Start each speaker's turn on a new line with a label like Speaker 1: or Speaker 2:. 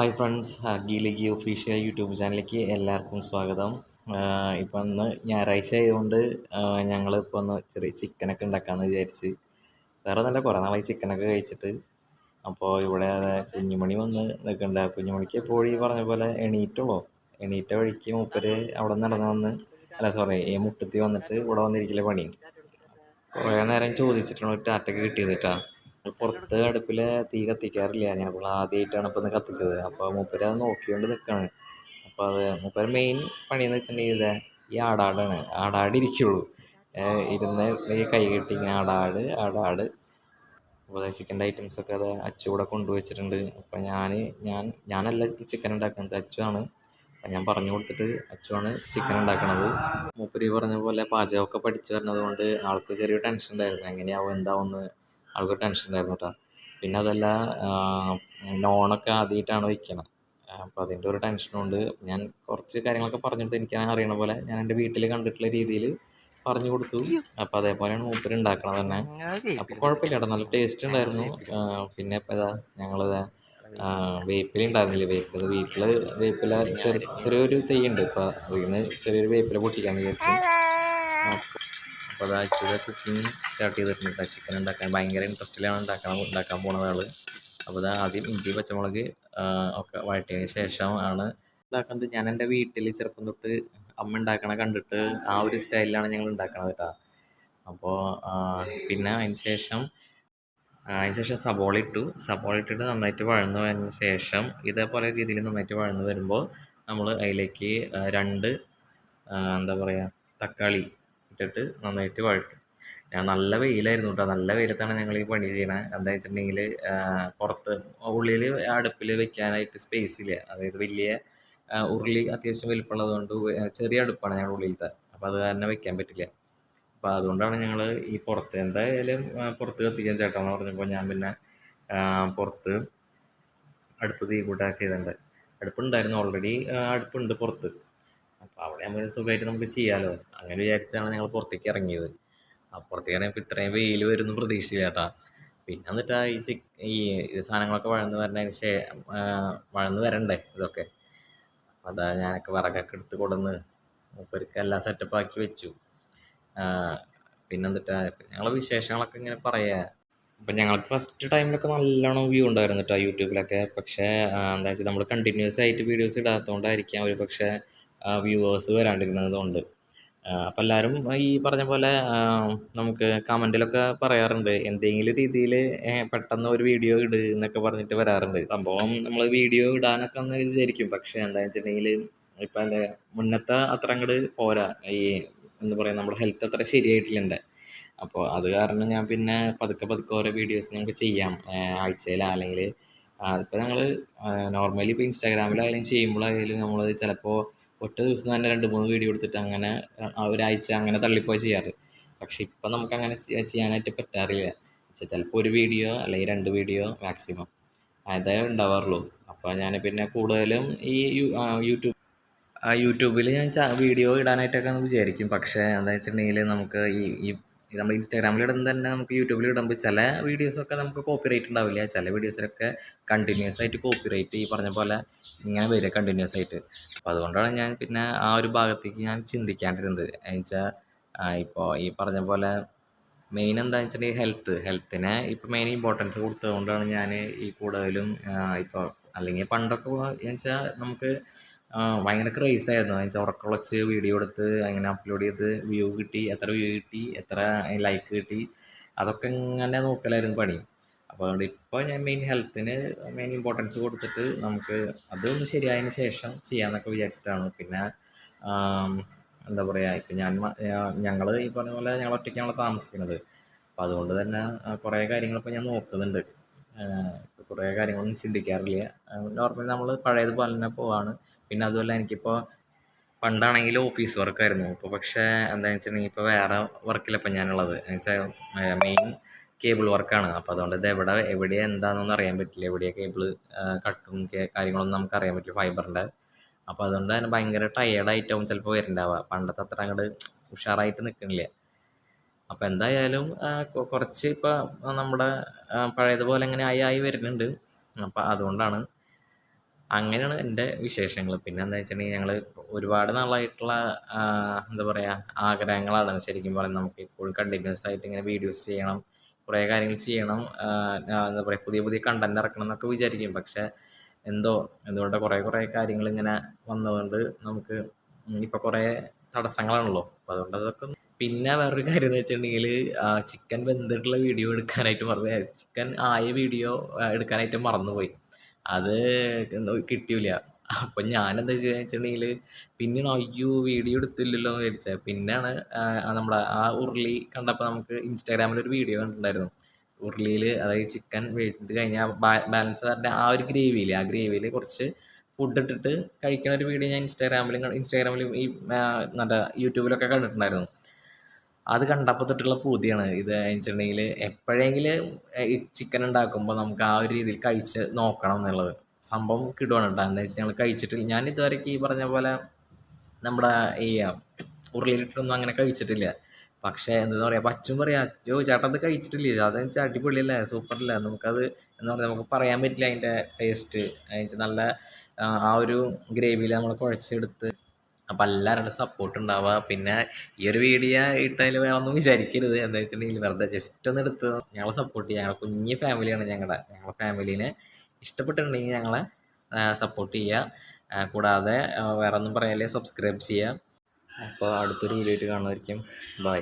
Speaker 1: Hi friends ഹഗിലേക്ക് official YouTube ചാനലിലേക്ക് എല്ലാവർക്കും സ്വാഗതം. ഇപ്പം ഇന്ന് ഞായറാഴ്ച ആയതുകൊണ്ട് ഞങ്ങൾ ഒന്ന് ചെറിയ ചിക്കനൊക്കെ ഉണ്ടാക്കാമെന്ന് വിചാരിച്ച് വേറെ നല്ല കുറേ നാളായി ചിക്കനൊക്കെ കഴിച്ചിട്ട്. അപ്പോൾ ഇവിടെ കുഞ്ഞുമണി വന്ന് നിൽക്കണ്ട കുഞ്ഞുമണിക്ക് എപ്പോഴും ഈ പറഞ്ഞ പോലെ എണീറ്റുള്ളൂ. എണീറ്റ വഴിക്ക് മൂപ്പര് അവിടെ നടന്ന് വന്ന് അല്ല സോറി ഈ മുട്ടത്തി വന്നിട്ട് ഇവിടെ വന്നിരിക്കില്ല പണി. കുറേ നേരം ചോദിച്ചിട്ടുള്ള ടാറ്റൊക്കെ കിട്ടിയത് കേട്ടാ പുറത്ത് അടുപ്പിൽ തീ കത്തിക്കാറില്ല. ഞങ്ങൾ ആദ്യമായിട്ടാണ് ഇപ്പം ഒന്ന് കത്തിച്ചത്. അപ്പോൾ മൂപ്പര് അത് നോക്കിക്കൊണ്ട് നിൽക്കുകയാണ് അപ്പോൾ അത് മൂപ്പര് മെയിൻ പണിയെന്ന് വെച്ചിട്ടുണ്ടെങ്കിൽ ഈ ആടാടാണ്. ആടാട് ഇരിക്കുള്ളൂ. ഇരുന്ന് ഈ കൈ കെട്ടി ഇങ്ങനെ ആടാട് ആടാട്. അപ്പോൾ ചിക്കന്റെ ഐറ്റംസൊക്കെ അത് അച്ചു കൂടെ കൊണ്ടുവച്ചിട്ടുണ്ട് അപ്പോൾ ഞാൻ ഞാൻ ഞാനല്ല ചിക്കൻ ഉണ്ടാക്കുന്നത്. അച്ചുവാണ് അപ്പം ഞാൻ പറഞ്ഞു കൊടുത്തിട്ട് അച്ചുവാണ് ചിക്കൻ ഉണ്ടാക്കണത്. മൂപ്പര് പറഞ്ഞ പോലെ പാചകമൊക്കെ പഠിച്ചു വരുന്നത് കൊണ്ട് ആൾക്ക് ചെറിയ ടെൻഷൻ ഉണ്ടായിരുന്നു. എങ്ങനെയാവും എന്താവുമെന്ന് ആൾക്ക് ടെൻഷൻ ഉണ്ടായിരുന്നു കേട്ടോ പിന്നെ അതല്ല നോണൊക്കെ ആദ്യമായിട്ടാണ് വയ്ക്കുന്നത് അപ്പോൾ അതിന്റെ ഒരു ടെൻഷനുണ്ട് ഞാൻ കുറച്ച് കാര്യങ്ങളൊക്കെ പറഞ്ഞിട്ട് എനിക്ക് അറിയണ പോലെ ഞാൻ എന്റെ വീട്ടിൽ കണ്ടിട്ടുള്ള രീതിയിൽ പറഞ്ഞു കൊടുത്തു. അപ്പം അതേപോലെയാണ് മൂപ്പര് ഉണ്ടാക്കണത് തന്നെ. അപ്പോൾ കുഴപ്പമില്ല കേട്ടോ നല്ല ടേസ്റ്റ് ഉണ്ടായിരുന്നു. പിന്നെ ഇപ്പം ഇതാ ഞങ്ങളിത് വേപ്പില ഉണ്ടായിരുന്നില്ല? വേപ്പില വീട്ടിൽ വേപ്പില ചെറിയ ചെറിയൊരു തെയ്യുണ്ട് ഇപ്പം അതിൽ നിന്ന് ചെറിയൊരു വേപ്പില പൊട്ടിക്കാൻ വിചാരിച്ചു. അപ്പോൾ അത് ആക്ച്വലി കുക്കിംഗ് സ്റ്റാർട്ട് ചെയ്തിട്ടുണ്ട്. ചിക്കൻ ഉണ്ടാക്കാൻ ഭയങ്കര ഇൻട്രസ്റ്റിലാണ് ഉണ്ടാക്കാൻ ഉണ്ടാക്കാൻ പോണത് ആൾ അപ്പോൾ അത് ആദ്യം ഇഞ്ചി പച്ചമുളക് ഒക്കെ വഴറ്റിയതിന് ശേഷം ആണ് ഉണ്ടാക്കുന്നത്. ഞാൻ എന്റെ വീട്ടിൽ ചെറുപ്പം തൊട്ട് അമ്മ ഉണ്ടാക്കണ കണ്ടിട്ട് ആ ഒരു സ്റ്റൈലിലാണ് ഞങ്ങൾ ഉണ്ടാക്കണത് കേട്ടോ അപ്പോൾ പിന്നെ അതിന് ശേഷം അതിന് ശേഷം സബോള ഇട്ടു. സബോള ഇട്ടിട്ട് നന്നായിട്ട് വഴന്ന് വരുന്ന ശേഷം ഇതേപോലെ രീതിയിൽ നന്നായിട്ട് വഴന്ന് വരുമ്പോൾ നമ്മൾ അതിലേക്ക് രണ്ട് എന്താ പറയുക തക്കാളി ഇട്ടിട്ട് നന്നായിട്ട് വഴറ്റും. ഞാൻ നല്ല വെയിലായിരുന്നു കേട്ടോ നല്ല വെയിലത്താണ് ഞങ്ങൾ ഈ പണി ചെയ്യണത് എന്താ വെച്ചിട്ടുണ്ടെങ്കിൽ പുറത്ത് ഉള്ളിൽ അടുപ്പിൽ വെക്കാനായിട്ട് സ്പേസ് ഇല്ല. അതായത് വലിയ ഉരുളി അത്യാവശ്യം വലിപ്പമുള്ളത് കൊണ്ട് ചെറിയ അടുപ്പാണ് ഞങ്ങളുടെ ഉള്ളിലത്തെ. അപ്പോൾ അത് തന്നെ വെക്കാൻ പറ്റില്ല. അപ്പോൾ അതുകൊണ്ടാണ് ഞങ്ങൾ ഈ പുറത്ത് എന്തായാലും പുറത്ത് കത്തിക്കാൻ ചേട്ടാന്ന് പറഞ്ഞപ്പോൾ ഞാൻ പിന്നെ പുറത്ത് അടുപ്പ് തീ കൂട്ടാൻ ചെയ്തിട്ടുണ്ട് അടുപ്പുണ്ടായിരുന്നു. ഓൾറെഡി അടുപ്പുണ്ട് പുറത്ത്. അപ്പോൾ അവിടെ നമുക്ക് സുഖമായിട്ട് നമുക്ക് ചെയ്യാമല്ലോ അങ്ങനെ വിചാരിച്ചാണ് ഞങ്ങൾ പുറത്തേക്ക് ഇറങ്ങിയത്. അപ്പുറത്തേക്ക് ഇറങ്ങിയപ്പോൾ ഇത്രയും വെയിൽ വരുന്നു പ്രതീക്ഷയില്ല ചേട്ടാ പിന്നെ എന്നിട്ട് ഈ ചിക്ക് ഈ സാധനങ്ങളൊക്കെ വഴന്ന് വരണതിന് ശേ വഴന്ന് വരണ്ടേ ഇതൊക്കെ. അതാ ഞാനൊക്കെ വിറകൊക്കെ എടുത്ത് കൊടുന്ന് മൂപ്പർക്ക് എല്ലാം സെറ്റപ്പ് ആക്കി വെച്ചു. പിന്നെന്തിട്ടാ ഞങ്ങളെ വിശേഷങ്ങളൊക്കെ ഇങ്ങനെ പറയാ. അപ്പം ഞങ്ങൾക്ക് ഫസ്റ്റ് ടൈമിലൊക്കെ നല്ലോണം വ്യൂ ഉണ്ടായിരുന്നു കേട്ടോ യൂട്യൂബിലൊക്കെ. പക്ഷേ എന്താ വെച്ചാൽ നമ്മൾ കണ്ടിന്യൂസ് ആയിട്ട് വീഡിയോസ് ഇടാത്തതുകൊണ്ടായിരിക്കാം ഒരു പക്ഷേ വ്യൂവേഴ്സ് വരാണ്ടിരുന്നത് കൊണ്ട്. അപ്പം എല്ലാവരും ഈ പറഞ്ഞ പോലെ നമുക്ക് കമന്റിലൊക്കെ പറയാറുണ്ട്. എന്തെങ്കിലും രീതിയിൽ പെട്ടെന്ന് ഒരു വീഡിയോ ഇട് എന്നൊക്കെ പറഞ്ഞിട്ട് വരാറുണ്ട്. സംഭവം നമ്മൾ വീഡിയോ ഇടാനൊക്കെ ഒന്ന് വിചാരിക്കും. പക്ഷേ എന്താ വെച്ചിട്ടുണ്ടെങ്കിൽ ഇപ്പം എന്താ മുന്നത്തെ അത്ര അങ്ങോട്ട് പോരാ. ഈ എന്താ പറയുക നമ്മുടെ ഹെൽത്ത് അത്ര ശരിയായിട്ടില്ല എന്റെ അപ്പോൾ അത് കാരണം ഞാൻ പിന്നെ പതുക്കെ പതുക്കെ ഓരോ വീഡിയോസ് ഞങ്ങൾക്ക് ചെയ്യാം. ആഴ്ചയിൽ അല്ലെങ്കിൽ അതിപ്പോൾ ഞങ്ങൾ നോർമലി ഇപ്പോൾ ഇൻസ്റ്റാഗ്രാമിലായാലും ചെയ്യുമ്പോഴായാലും നമ്മൾ ചിലപ്പോൾ ഒറ്റ ദിവസം തന്നെ രണ്ട് മൂന്ന് വീഡിയോ എടുത്തിട്ട് അങ്ങനെ ഒരാഴ്ച അങ്ങനെ തള്ളിപ്പോയി ചെയ്യാറ്. പക്ഷെ ഇപ്പം നമുക്ക് അങ്ങനെ ചെയ്യാനായിട്ട് പറ്റാറില്ല. ചിലപ്പോൾ ഒരു വീഡിയോ അല്ലെങ്കിൽ രണ്ട് വീഡിയോ മാക്സിമം അതേ ഉണ്ടാവാറുള്ളൂ. അപ്പോൾ ഞാൻ പിന്നെ കൂടുതലും ഈ യൂട്യൂബ് യൂട്യൂബിൽ ഞാൻ വീഡിയോ ഇടാനായിട്ടൊക്കെ വിചാരിക്കും. പക്ഷേ എന്താ വെച്ചിട്ടുണ്ടെങ്കിൽ നമുക്ക് ഈ നമ്മൾ ഇൻസ്റ്റാഗ്രാമിൽ ഇടുന്നത് തന്നെ നമുക്ക് യൂട്യൂബിൽ ഇടുമ്പോൾ ചില വീഡിയോസൊക്കെ നമുക്ക് കോപ്പി റൈറ്റ് ഉണ്ടാവില്ല. ചില വീഡിയോസിലൊക്കെ കണ്ടിന്യൂസ് ആയിട്ട് കോപ്പി റൈറ്റ് ഈ പറഞ്ഞ പോലെ ഇങ്ങനെ വരിക കണ്ടിന്യൂസ് ആയിട്ട്. അപ്പോൾ അതുകൊണ്ടാണ് ഞാൻ പിന്നെ ആ ഒരു ഭാഗത്തേക്ക് ഞാൻ ചിന്തിക്കാണ്ടിരുന്നത്. എന്നുവെച്ചാൽ ഇപ്പോൾ ഈ പറഞ്ഞ പോലെ മെയിൻ എന്താണെന്ന് വെച്ചിട്ടുണ്ടെങ്കിൽ ഹെൽത്ത് ഹെൽത്തിനെ ഇപ്പോൾ മെയിൻ ഇമ്പോർട്ടൻസ് കൊടുത്തതുകൊണ്ടാണ് ഞാൻ ഈ കൂടുതലും ഇപ്പോൾ അല്ലെങ്കിൽ പണ്ടൊക്കെ വെച്ചാൽ നമുക്ക് ഭയങ്കര ക്രേസ് ആയിരുന്നു. വെച്ചാൽ ഉറക്കുളച്ച് വീഡിയോ എടുത്ത് അങ്ങനെ അപ്ലോഡ് ചെയ്ത് വ്യൂ കിട്ടി എത്ര വ്യൂ കിട്ടി എത്ര ലൈക്ക് കിട്ടി അതൊക്കെ ഇങ്ങനെ നോക്കലായിരുന്നു പണി. അപ്പോൾ അതുകൊണ്ട് ഇപ്പോൾ ഞാൻ മെയിൻ ഹെൽത്തിന് മെയിൻ ഇമ്പോർട്ടൻസ് കൊടുത്തിട്ട് നമുക്ക് അതൊന്ന് ശരിയായതിന് ശേഷം ചെയ്യാമെന്നൊക്കെ വിചാരിച്ചിട്ടാണ്. പിന്നെ എന്താ പറയുക ഇപ്പം ഞാൻ ഞങ്ങൾ ഈ പറഞ്ഞ പോലെ ഞങ്ങൾ ഒറ്റയ്ക്കാണല്ലോ താമസിക്കുന്നത് അപ്പോൾ അതുകൊണ്ട് തന്നെ കുറേ കാര്യങ്ങളിപ്പോൾ ഞാൻ നോക്കുന്നുണ്ട്. കുറേ കാര്യങ്ങളൊന്നും ചിന്തിക്കാറില്ല. നോർമലി നമ്മൾ പഴയതുപോലെ തന്നെ പോവാണ്. പിന്നെ അതുപോലെ എനിക്കിപ്പോൾ പണ്ടാണെങ്കിൽ ഓഫീസ് വർക്കായിരുന്നു ഇപ്പോൾ പക്ഷേ എന്താണെന്ന് വെച്ചിട്ടുണ്ടെങ്കിൽ ഇപ്പോൾ വേറെ വർക്കിലപ്പോൾ ഞാനുള്ളത്. എന്ന് വെച്ചാൽ മെയിൻ കേബിൾ വർക്കാണ് അപ്പോൾ അതുകൊണ്ട് ഇത് എവിടെ എവിടെ എന്താണെന്നൊന്നും അറിയാൻ പറ്റില്ല. എവിടെയാണ് കേബിൾ കട്ടും കാര്യങ്ങളൊന്നും നമുക്ക് അറിയാൻ പറ്റില്ല ഫൈബറിന്റെ അപ്പോൾ അതുകൊണ്ട് തന്നെ ഭയങ്കര ടയേർഡായിട്ടാവും ചിലപ്പോൾ വരുന്നുണ്ടാവുക. പണ്ടത്തെ അത്ര അങ്ങോട്ട് ഉഷാറായിട്ട് നിൽക്കണില്ല അപ്പോൾ എന്തായാലും കുറച്ച് ഇപ്പോൾ നമ്മുടെ പഴയതുപോലെ അങ്ങനെ ആയി ആയി വരുന്നുണ്ട്. അപ്പോൾ അതുകൊണ്ടാണ് അങ്ങനെയാണ് എന്റെ വിശേഷങ്ങൾ. പിന്നെ എന്താ വെച്ചിട്ടുണ്ടെങ്കിൽ ഞങ്ങൾ ഒരുപാട് നാളായിട്ടുള്ള എന്താ പറയുക ആഗ്രഹങ്ങളാണ്. ശരിക്കും പറഞ്ഞാൽ നമുക്ക് ഇപ്പോഴും കണ്ടിന്യൂസ് ആയിട്ട് ഇങ്ങനെ വീഡിയോസ് ചെയ്യണം. കുറേ കാര്യങ്ങൾ ചെയ്യണം എന്താ പറയുക പുതിയ പുതിയ കണ്ടന്റ് ഇറക്കണം എന്നൊക്കെ വിചാരിക്കും. പക്ഷേ എന്തോ എന്തുകൊണ്ട് കുറേ കുറേ കാര്യങ്ങൾ ഇങ്ങനെ വന്നതുകൊണ്ട് നമുക്ക് ഇപ്പോൾ കുറേ തടസ്സങ്ങളാണല്ലോ. അപ്പോൾ അതുകൊണ്ട് അതൊക്കെ പിന്നെ വേറൊരു കാര്യം എന്ന് വെച്ചിട്ടുണ്ടെങ്കിൽ ചിക്കൻ വെന്തിട്ടുള്ള വീഡിയോ എടുക്കാനായിട്ട് മറന്നു. ചിക്കൻ ആയ വീഡിയോ എടുക്കാനായിട്ട് മറന്നുപോയി. അത് കിട്ടിയില്ല. അപ്പം ഞാൻ എന്താ വെച്ചിട്ടുണ്ടെങ്കിൽ പിന്നെയാണ് അയ്യോ വീഡിയോ എടുത്തില്ലല്ലോ എന്ന് വിചാരിച്ചത് പിന്നെയാണ് നമ്മളെ ആ ഉരുളി കണ്ടപ്പോൾ നമുക്ക് ഇൻസ്റ്റാഗ്രാമിൽ ഒരു വീഡിയോ കണ്ടിട്ടുണ്ടായിരുന്നു. ഉരുളിയിൽ അതായത് ചിക്കൻ വെന്ത് കഴിഞ്ഞാൽ ബാലൻസ് പറഞ്ഞ ആ ഒരു ഗ്രേവിയിൽ ആ ഗ്രേവിയിൽ കുറച്ച് ഫുഡ് ഇട്ടിട്ട് കഴിക്കുന്ന ഒരു വീഡിയോ ഞാൻ ഇൻസ്റ്റാഗ്രാമിലും ഇൻസ്റ്റാഗ്രാമിലും ഈ നല്ല യൂട്യൂബിലൊക്കെ കണ്ടിട്ടുണ്ടായിരുന്നു. അത് കണ്ടപ്പോൾ തൊട്ടുള്ള പൂതിയാണ്. ഇത് വെച്ചിട്ടുണ്ടെങ്കിൽ എപ്പോഴെങ്കിലും ഈ ചിക്കൻ ഉണ്ടാക്കുമ്പോൾ നമുക്ക് ആ ഒരു രീതിയിൽ കഴിച്ച് നോക്കണം എന്നുള്ളത്. സംഭവം കിടുവാണ് കേട്ടോ. എന്താ വെച്ചാൽ ഞങ്ങൾ കഴിച്ചിട്ടില്ല. ഞാൻ ഇതുവരെക്ക് ഈ പറഞ്ഞ പോലെ നമ്മുടെ ഈ ഉരുളിയിലിട്ടൊന്നും അങ്ങനെ കഴിച്ചിട്ടില്ല. പക്ഷേ എന്താ പറയുക പച്ചും പറയാം യോ ചേട്ടൻ അത് കഴിച്ചിട്ടില്ലേ. അതെന്ന് വെച്ചാൽ അടിപൊളിയല്ലേ? സൂപ്പറല്ലേ? നമുക്കത് എന്താ പറയുക നമുക്ക് പറയാൻ പറ്റില്ല അതിന്റെ ടേസ്റ്റ് വെച്ചാൽ നല്ല ആ, ഒരു ഗ്രേവിയിൽ നമ്മൾ കുഴച്ചെടുത്ത്. അപ്പം എല്ലാവരുടെ സപ്പോർട്ട് ഉണ്ടാവുക. പിന്നെ ഈ ഒരു വീഡിയോ ഇട്ടതിൽ വേണമെന്നും വിചാരിക്കരുത്. എന്താ വെച്ചിട്ടുണ്ടെങ്കിൽ വെറുതെ ജസ്റ്റ് ഒന്ന് എടുത്ത് ഞങ്ങളെ സപ്പോർട്ട് ചെയ്യുക ഞങ്ങളുടെ കുഞ്ഞ് ഫാമിലിയാണ് ഞങ്ങളുടെ ഞങ്ങളുടെ ഫാമിലീനെ ഇഷ്ടപ്പെട്ടിട്ടുണ്ടെങ്കിൽ ഞങ്ങളെ സപ്പോർട്ട് ചെയ്യുക. കൂടാതെ വേറെ ഒന്നും പറയാല്ലേ സബ്സ്ക്രൈബ് ചെയ്യുക. അപ്പോൾ അടുത്തൊരു വീഡിയോ ആയിട്ട് കാണുമായിരിക്കും ബൈ